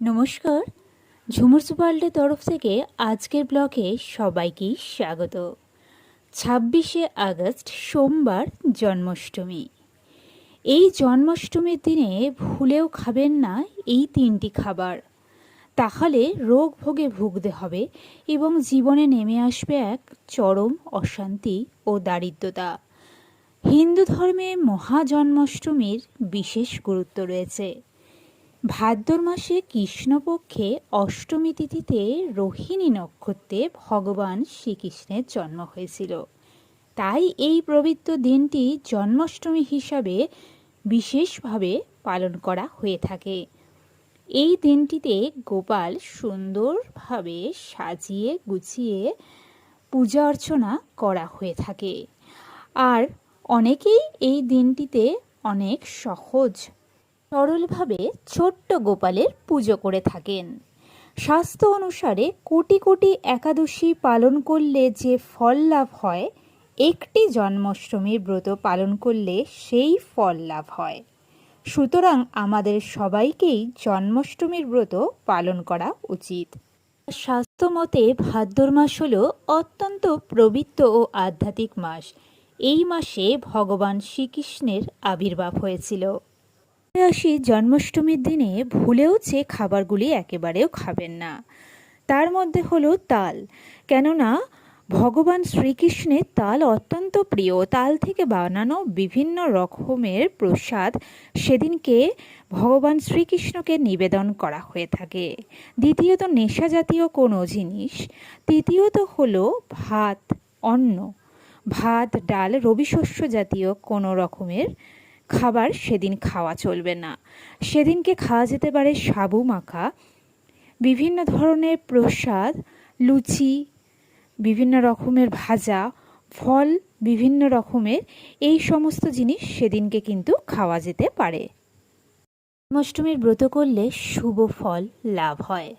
নমস্কার। ঝুমুর সুপার্ল্ডের তরফ থেকে আজকের ব্লকে সবাইকেই স্বাগত। ছাব্বিশে আগস্ট, সোমবার জন্মাষ্টমী। এই জন্মাষ্টমীর দিনে ভুলেও খাবেন না এই তিনটি খাবার। তাহলে রোগ ভোগে ভুগতে হবে এবং জীবনে নেমে আসবে এক চরম অশান্তি ও দারিদ্রতা। হিন্দু ধর্মে মহাজন্মাষ্টমীর বিশেষ গুরুত্ব রয়েছে। ভাদ্র মাসে কৃষ্ণপক্ষে অষ্টমী তিথিতে রোহিণী নক্ষত্রে ভগবান শ্রীকৃষ্ণের জন্ম হয়েছিল। তাই এই পবিত্র দিনটি জন্মাষ্টমী হিসাবে বিশেষভাবে পালন করা হয়ে থাকে। এই দিনটিতে গোপাল সুন্দরভাবে সাজিয়ে গুছিয়ে পূজা অর্চনা করা হয়ে থাকে। আর অনেকেই এই দিনটিতে অনেক সহজ সরলভাবে ছোট্ট গোপালের পুজো করে থাকেন। স্বাস্থ্য অনুসারে কোটি কোটি একাদশী পালন করলে যে ফল লাভ হয়, একটি জন্মাষ্টমীর ব্রত পালন করলে সেই ফল লাভ হয়। সুতরাং আমাদের সবাইকেই জন্মাষ্টমীর ব্রত পালন করা উচিত। শাস্ত্র মতে ভাদ্র মাস হল অত্যন্ত পবিত্র ও আধ্যাত্মিক মাস। এই মাসে ভগবান শ্রীকৃষ্ণের আবির্ভাব হয়েছিল। আসি জন্মাষ্টমীর দিনে, ভুলেও যে খাবারগুলি একেবারেও খাবেন না। তার মধ্যে হলো তাল। কেননা, ভগবান শ্রীকৃষ্ণের তাল অত্যন্ত প্রিয়। তাল থেকে বানানো বিভিন্ন রকমের প্রসাদ সেদিনকে ভগবান শ্রীকৃষ্ণকে নিবেদন করা হয়ে থাকে। দ্বিতীয়ত নেশা জাতীয় কোনো জিনিস। তৃতীয়ত হলো ভাত, অন্ন। ভাত, ডাল, রবিশস্য জাতীয় কোনো রকমের খাবার সেদিন খাওয়া চলবে না। সেদিনকে খাওয়া যেতে পারে সাবু মাখা, বিভিন্ন ধরনের প্রসাদ, লুচি, বিভিন্ন রকমের ভাজা, ফল, বিভিন্ন রকমের, এই সমস্ত জিনিস সেদিনকে কিন্তু খাওয়া যেতে পারে। জন্মাষ্টমীর ব্রত করলে শুভ ফল লাভ হয়।